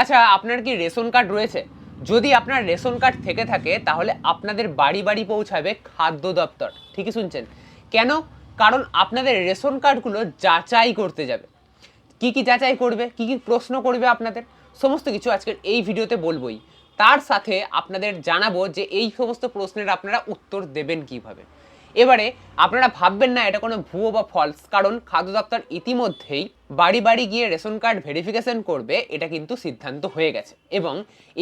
আচ্ছা আপনার কি রেশন কার্ড রয়েছে? যদি আপনার রেশন কার্ড থেকে থাকে, তাহলে আপনাদের বাড়ি বাড়ি পৌঁছাবে খাদ্য দপ্তর। ঠিকই শুনছেন? কেন? কারণ আপনাদের রেশন কার্ডগুলো যাচাই করতে যাবে। কি কি যাচাই করবে? কি কি প্রশ্ন করবে আপনাদের? সমস্ত কিছু আজকের এই ভিডিওতে বলবোই। তার সাথে আপনাদের জানাব যে এই সমস্ত প্রশ্নের আপনারা উত্তর দেবেন কীভাবে। এবারে আপনারা ভাববেন না, এটা কোনো ভুয়ো বা ফলস কারণ খাদ্য দপ্তর ইতিমধ্যেই বাড়ি বাড়ি গিয়ে রেশন কার্ড ভেরিফিকেশন করবে, এটা কিন্তু সিদ্ধান্ত হয়ে গেছে। এবং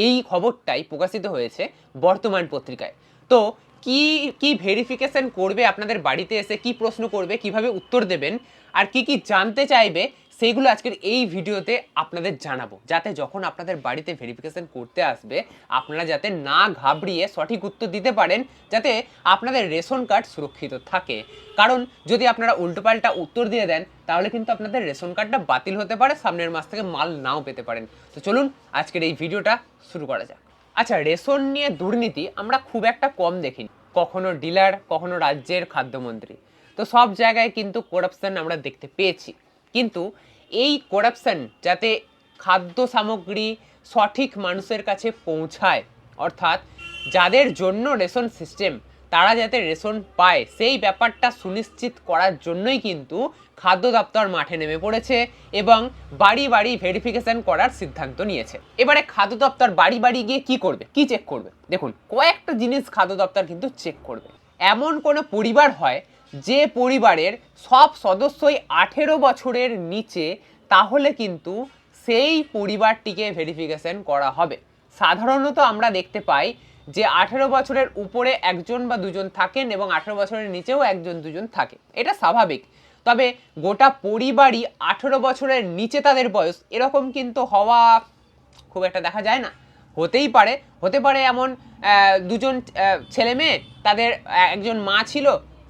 এই খবরটাই প্রকাশিত হয়েছে বর্তমান পত্রিকায়। তো কি কি ভেরিফিকেশন করবে আপনাদের বাড়িতে এসে, কি প্রশ্ন করবে, কীভাবে উত্তর দেবেন, আর কি কি জানতে চাইবে সেইগুলো আজকের এই ভিডিওতে আপনাদের জানাব। যাতে যখন আপনাদের বাড়িতে ভেরিফিকেশন করতে আসবে, আপনারা যাতে না ঘাবড়িয়ে সঠিক উত্তর দিতে পারেন, যাতে আপনাদের রেশন কার্ড সুরক্ষিত থাকে। কারণ যদি আপনারা উল্টোপাল্টা উত্তর দিয়ে দেন, তাহলে কিন্তু আপনাদের রেশন কার্ডটা বাতিল হতে পারে, সামনের মাস থেকে মাল নাও পেতে পারেন। তো চলুন, আজকের এই ভিডিওটা শুরু করা যাক। আচ্ছা রেশন নিয়ে দুর্নীতি আমরা খুব একটা কম দেখিনি। কখনো ডিলার, কখনো রাজ্যের খাদ্যমন্ত্রী। তো সব জায়গায় কিন্তু করাপশন আমরা দেখতে পেয়েছি। কিন্তু এই করাপশন যাতে খাদ্য সামগ্রী সঠিক মানুষের কাছে পৌঁছায়, অর্থাৎ যাদের জন্য রেশন সিস্টেম তারা যাতে রেশন পায়, সেই ব্যাপারটা সুনিশ্চিত করার জন্যই কিন্তু খাদ্য দপ্তর মাঠে নেমে পড়েছে এবং বাড়ি বাড়ি ভেরিফিকেশন করার সিদ্ধান্ত নিয়েছে। এবারে খাদ্য দপ্তর বাড়ি বাড়ি গিয়ে কি করবে? কি চেক করবে? দেখুন, কয়েকটা জিনিস খাদ্য দপ্তর কিন্তু চেক করবে। এমন কোনো পরিবার হয় যে পরিবারের সব সদস্যই আঠেরো বছরের নিচে, তাহলে কিন্তু সেই পরিবারটিকে ভেরিফিকেশন করা হবে। সাধারণত আমরা দেখতে পাই যে আঠেরো বছরের উপরে একজন বা দুজন থাকেন এবং আঠেরো বছরের নিচেও একজন, দুজন থাকে। এটা স্বাভাবিক। তবে গোটা পরিবারই আঠেরো বছরের নিচে তাদের বয়স, এরকম কিন্তু হওয়া খুব একটা দেখা যায় না। হতেই পারে। হতে পারে এমন দুজন ছেলে মেয়ে, তাদের একজন মা ছিল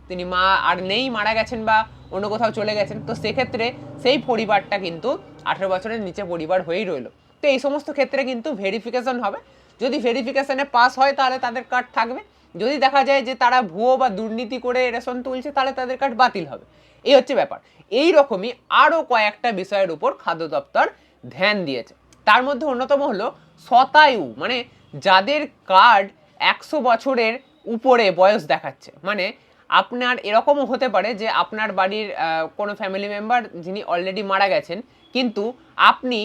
তিনি মা আর নেই, মারা গেছেন বা অন্য কোথাও চলে গেছেন, তো সেক্ষেত্রে সেই পরিবারটা কিন্তু আঠেরো বছরের নিচে পরিবার হয়েই রইল। তো এই সমস্ত ক্ষেত্রে কিন্তু ভেরিফিকেশন হবে। যদি ভেরিফিকেশনে পাস হয়, তাহলে তাদের কার্ড থাকবে। যদি দেখা যায় যে তারা ভুয়ো বা দুর্নীতি করে রেশন তুলছে, তাহলে তাদের কার্ড বাতিল হবে। এই হচ্ছে ব্যাপার। এই রকমই আরও কয়েকটা বিষয়ের উপর খাদ্য দপ্তর ধ্যান দিয়েছে। তার মধ্যে অন্যতম হলো শতায়ু মানে যাদের কার্ড একশো বছরের উপরে বয়স দেখাচ্ছে। মানে আপনার এরকমও হতে পারে যে আপনার বাড়ির কোনো ফ্যামিলি মেম্বার যিনি অলরেডি মারা গেছেন, কিন্তু আপনি,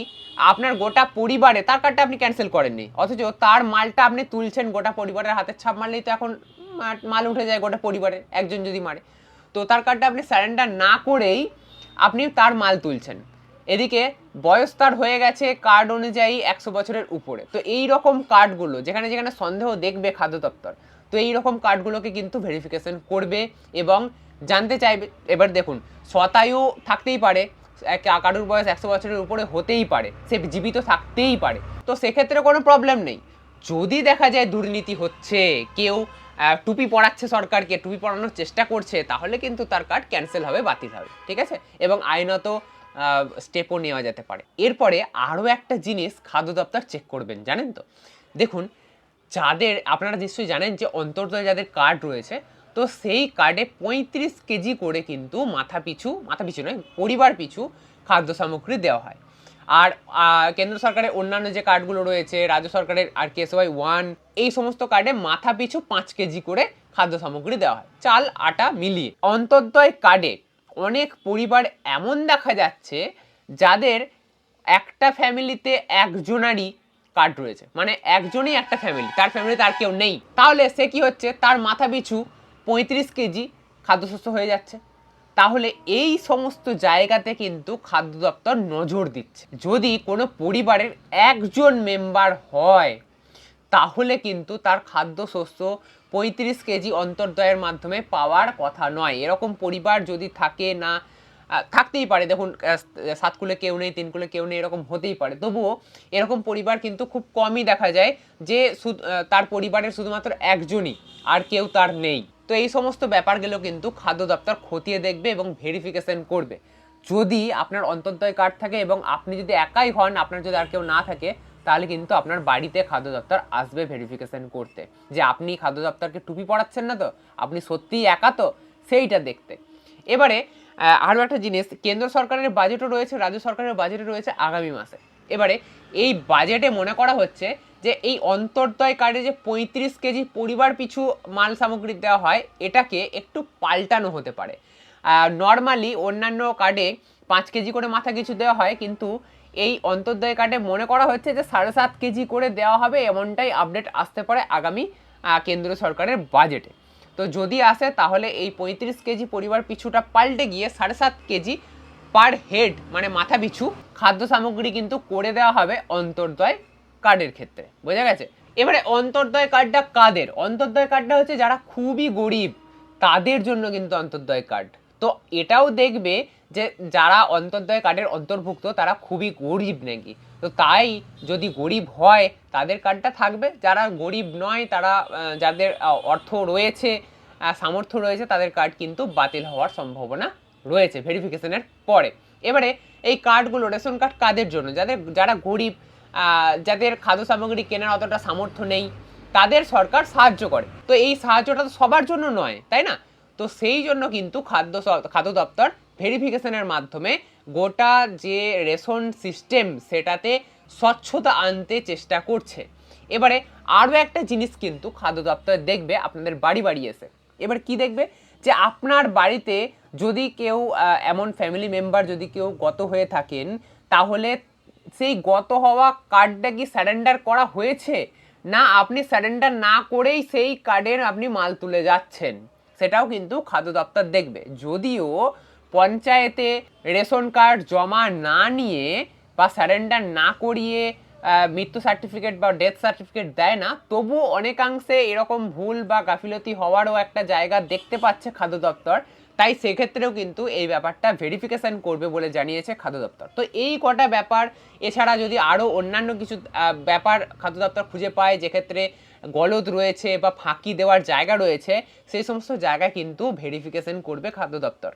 আপনার গোটা পরিবারে তার কার্ডটা আপনি ক্যান্সেল করেননি। অথচ তার মালটা আপনি তুলছেন গোটা পরিবারের হাতের ছাপ মারলেই তো এখন মাল উঠে যায় গোটা পরিবারের একজন যদি মারে। তো তার কার্ডটা আপনি স্যারেন্ডার না করেই আপনি তার মাল তুলছেন। এদিকে বয়স তার হয়ে গেছে কার্ড অনুযায়ী একশো বছরের উপরে। তো এই রকম কার্ডগুলো যেখানে যেখানে সন্দেহ দেখবে খাদ্য দপ্তর তো এই রকম কার্ডগুলোকে কিন্তু ভেরিফিকেশন করবে এবং জানতে চাইবে। এবার দেখুন শতায়ু থাকতেই পারে, এক- কারোর বয়স একশো বছরের উপরে হতেই পারে, সে জীবিত থাকতেই পারে। তো সেক্ষেত্রে কোনো প্রবলেম নেই। যদি দেখা যায় দুর্নীতি হচ্ছে, কেউ টুপি পড়াচ্ছে সরকারকে, টুপি পড়ানোর চেষ্টা করছে, তাহলে কিন্তু তার কার্ড ক্যান্সেল হবে, বাতিল হবে, ঠিক আছে? এবং আইনত স্টেপও নেওয়া যেতে পারে। এরপরে আরও একটা জিনিস খাদ্য দপ্তর চেক করবেন, জানেন তো? দেখুন যাদের, আপনারা নিশ্চয়ই জানেন যে অন্তর্দয় যাদের কার্ড রয়েছে, তো সেই কার্ডে পঁয়ত্রিশ কেজি করে কিন্তু মাথা পিছু মাথা পিছু নয়, পরিবার পিছু খাদ্য সামগ্রী দেওয়া হয়। আর কেন্দ্র সরকারের অন্যান্য যে কার্ডগুলো রয়েছে, রাজ্য সরকারের আর কেএসওয়াই ওয়ান, এই সমস্ত কার্ডে মাথা পিছু পাঁচ কেজি করে খাদ্য সামগ্রী দেওয়া হয়, চাল, আটা মিলিয়ে। অন্তর্দয় কার্ডে অনেক পরিবার এমন দেখা যাচ্ছে, যাদের একটা ফ্যামিলিতে একজনারই কার্ড রয়েছে। মানে একজনই একটা ফ্যামিলি তার ফ্যামিলিতে আর কেউ নেই। তাহলে সে কি হচ্ছে? তার মাথা পিছু পঁয়ত্রিশ কেজি খাদ্যশস্য হয়ে যাচ্ছে। তাহলে এই সমস্ত জায়গাতে কিন্তু খাদ্য দপ্তর নজর দিচ্ছে। যদি কোনো পরিবারের একজন মেম্বার হয়, তাহলে কিন্তু তার খাদ্যশস্য পঁয়ত্রিশ কেজি অন্তর্দয়ের মাধ্যমে পাওয়ার কথা নয়। এরকম পরিবার যদি থাকে না থাকতেই পারে। দেখুন সাত কুলে কেউ নেই, তিন কুলে কেউ নেই, এরকম হতেই পারে। তবুও এরকম পরিবার কিন্তু খুব কমই দেখা যায় যে তার পরিবারের শুধুমাত্র একজনই আর কেউ তার নেই। তো এই সমস্ত ব্যাপারগুলো কিন্তু খাদ্য দপ্তর খতিয়ে দেখবে এবং ভেরিফিকেশন করবে। যদি আপনার অন্তর্দয় কার্ড থাকে এবং আপনি যদি একাই হন, আপনার যদি আর কেউ না থাকে, তাহলে কিন্তু আপনার বাড়িতে খাদ্য দপ্তর আসবে ভেরিফিকেশন করতে। যে আপনি খাদ্য দপ্তরকে টুপি পড়াচ্ছেন না তো, আপনি সত্যিই একা তো, সেইটা দেখতে। এবারে আরও একটা জিনিস, কেন্দ্র সরকারের বাজেটও রয়েছে, রাজ্য সরকারের বাজেটও রয়েছে আগামী মাসে। এবারে এই বাজেটে মনে করা হচ্ছে যে এই অন্তর্দয় কার্ডে যে পঁয়ত্রিশ কেজি পরিবার পিছু মাল সামগ্রী দেওয়া হয়, এটাকে একটু পাল্টানো হতে পারে। নর্মালি অন্যান্য কার্ডে পাঁচ কেজি করে মাথা কিছু দেওয়া হয়, কিন্তু এই অন্তর্দয় কার্ডে মনে করা হচ্ছে যে সাড়ে সাত কেজি করে দেওয়া হবে, এমনটাই আপডেট আসতে পারে আগামী কেন্দ্র সরকারের বাজেটে তো যদি আসে, তাহলে এই পঁয়ত্রিশ কেজি পরিবার পিছুটা পাল্টে গিয়ে সাড়ে সাত কেজি পার হেড মানে মাথা পিছু, খাদ্য সামগ্রী কিন্তু করে দেওয়া হবে অন্তর্দয় কার্ডের ক্ষেত্রে। বোঝা গেছে? এবারে অন্তর্দয় কার্ডটা কাদের? অন্তর্দয় কার্ডটা হচ্ছে যারা খুবই গরিব, তাদের জন্য কিন্তু অন্তর্দয় কার্ড। তো এটাও দেখবে যে যারা অন্তর্দয় কার্ডের অন্তর্ভুক্ত, তারা খুবই গরিব নাকি। তো তাই যদি গরিব হয়, তাদের কার্ডটা থাকবে। যারা গরিব নয়, তারা যাদের অর্থ রয়েছে সামর্থ্য রয়েছে, তাদের কার্ড কিন্তু বাতিল হওয়ার সম্ভাবনা রয়েছে ভেরিফিকেশনের পরে। এবারে এই কার্ডগুলো রেশন কার্ড কাদের জন্য? যাদের, যারা গরিব যাদের খাদ্য সামগ্রী কেনার অতটা সামর্থ্য নেই, তাদের সরকার সাহায্য করে। তো এই সাহায্যটা তো সবার জন্য নয়, তাই না? তো সেই জন্য কিন্তু খাদ্য খাদ্য দপ্তর ভেরিফিকেশনের মাধ্যমে গোটা যে রেশন সিস্টেম সেটাতে স্বচ্ছতা আনতে চেষ্টা করছে। এবারে আরও একটা জিনিস কিন্তু খাদ্য দপ্তর দেখবে, আপনাদের বাড়ি বাড়ি এসে। এবার কি দেখবে? যে আপনার বাড়িতে যদি কেউ এমন ফ্যামিলি মেম্বার যদি কেউ গত হয়ে থাকেন, তাহলে সেই গত হওয়া কার্ডটা কি স্যারেন্ডার করা হয়েছে? না, আপনি স্যারেন্ডার না করেই সেই কার্ডের আপনি মাল তুলে যাচ্ছেন। সেটাও কিন্তু খাদ্য দপ্তর দেখবে। যদিও পঞ্চায়েতে রেশন কার্ড জমা না নিয়ে বা স্যারেন্ডার না করিয়ে মৃত্যু সার্টিফিকেট বা ডেথ সার্টিফিকেট দেয় না তবু অনেকাংশে এরকম ভুল বা গাফিলতি হওয়ারও একটা জায়গা দেখতে পাচ্ছে খাদ্য দপ্তর। তাই সেক্ষেত্রেও কিন্তু এই ব্যাপারটা ভেরিফিকেশন করবে বলে জানিয়েছে খাদ্য দপ্তর। তো এই কটা ব্যাপার, এছাড়া যদি আরও অন্যান্য কিছু ব্যাপার খাদ্য দপ্তর খুঁজে পায় যেক্ষেত্রে গলদ রয়েছে বা ফাঁকি দেওয়ার জায়গা রয়েছে, সেই সমস্ত জায়গায় কিন্তু ভেরিফিকেশন করবে খাদ্য দপ্তর।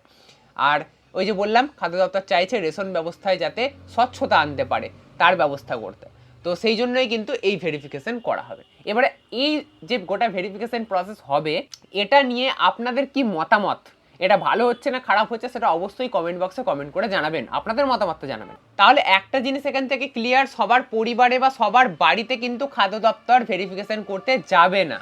আর ওই যে বললাম, খাদ্য দপ্তর চাইছে রেশন ব্যবস্থায় যাতে স্বচ্ছতা আনতে পারে তার ব্যবস্থা করতে। তো সেই জন্যই কিন্তু এই ভেরিফিকেশন করা হবে। এবারে এই যে গোটা ভেরিফিকেশন প্রসেস হবে, এটা নিয়ে আপনাদের কি মতামত? এটা ভালো হচ্ছে না খারাপ হচ্ছে সেটা অবশ্যই কমেন্ট বক্সে কমেন্ট করে জানাবেন। আপনাদের মতামতটা জানাবেন। তাহলে একটা জিনিস এখান থেকে ক্লিয়ার সবার পরিবারে বা সবার বাড়িতে কিন্তু খাদ্য দপ্তর ভেরিফিকেশন করতে যাবে না।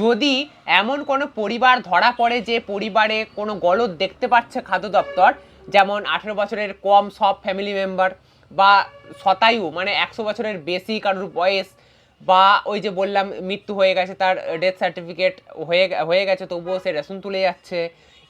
যদি এমন কোনো পরিবার ধরা পড়ে যে পরিবারে কোনো গলদ দেখতে পাচ্ছে খাদ্য দপ্তর, যেমন আঠেরো বছরের কম সব ফ্যামিলি মেম্বার বা শতায়ু মানে একশো বছরের বেশি কারোর বয়স বা ওই যে বললাম, মৃত্যু হয়ে গেছে, তার ডেথ সার্টিফিকেট হয়ে হয়ে গেছে, তবুও সে রেশন তুলে যাচ্ছে।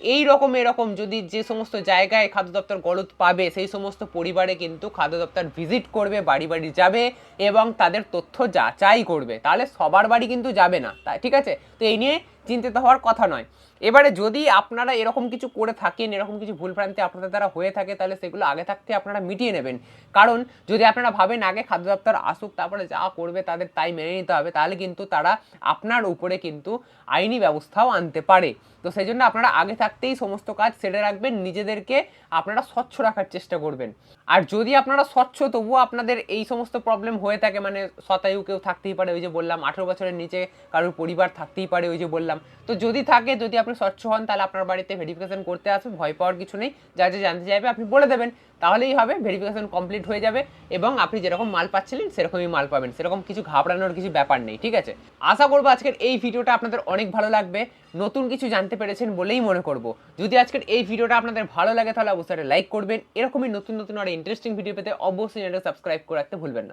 এই রকম এরকম যদি যে সমস্ত জায়গায় খাদ্য দপ্তর গলদ পাবে, সেই সমস্ত পরিবারে কিন্তু খাদ্য দপ্তর ভিজিট করবে, বাড়ি বাড়ি যাবে এবং তাদের তথ্য যাচাই করবে। তাহলে সবার বাড়ি কিন্তু যাবে না। তাই, ঠিক আছে? তো এই নিয়ে চিন্তিত হওয়ার কথা নয়। এবারে যদি আপনারা এরকম কিছু করে থাকেন, এরকম কিছু ভুলভ্রান্তি আপনাদের দ্বারা হয়ে থাকে, তাহলে সেগুলো আগে থাকতে আপনারা মিটিয়ে নেবেন। কারণ যদি আপনারা ভাবেন আগে খাদ্য দপ্তর আসুক, তারপরে যা করবে তাদের তাই মেনে নিতে হবে, তাহলে কিন্তু তারা আপনার উপরে কিন্তু আইনি ব্যবস্থাও আনতে পারে। তো সেই জন্য আপনারা আগে থাকতেই সমস্ত কাজ সেরে রাখবেন, নিজেদেরকে আপনারা স্বচ্ছ রাখার চেষ্টা করবেন। আর যদি আপনারা স্বচ্ছ, তবুও আপনাদের এই সমস্ত প্রবলেম হয়ে থাকে মানে শতায়ু কেউ থাকতেই পারে, ওই যে বললাম, আঠেরো বছরের নিচে কারোর পরিবার থাকতেই পারে, ওই যে বললাম। তো যদি থাকে, যদি আপনি স্বচ্ছ হন, তাহলে আপনার বাড়িতে ভেরিফিকেশন করতে আসবে ভয় পাওয়ার কিছু নেই। যা যা জানতে চাইবে, আপনি বলে দেবেন। তাহলেই হবে ভেরিফিকেশন কমপ্লিট হয়ে যাবে এবং আপনি যেরকম মাল পাচ্ছিলেন সেরকমই মাল পাবেন। সেরকম কিছু ঘাবড়ানোর কিছু ব্যাপার নেই, ঠিক আছে? আশা করব আজকের এই ভিডিওটা আপনাদের অনেক ভালো লাগবে। নতুন কিছু জানতে পেরেছেন বলেই মনে করব। যদি আজকের এই ভিডিওটা আপনাদের ভালো লাগে তাহলে অবশ্যই লাইক করবেন। এরকমই নতুন নতুন আর ইন্টারেস্টিং ভিডিও পেতে অবশ্যই চ্যানেলটা সাবস্ক্রাইব করে রাখতে ভুলবেন না।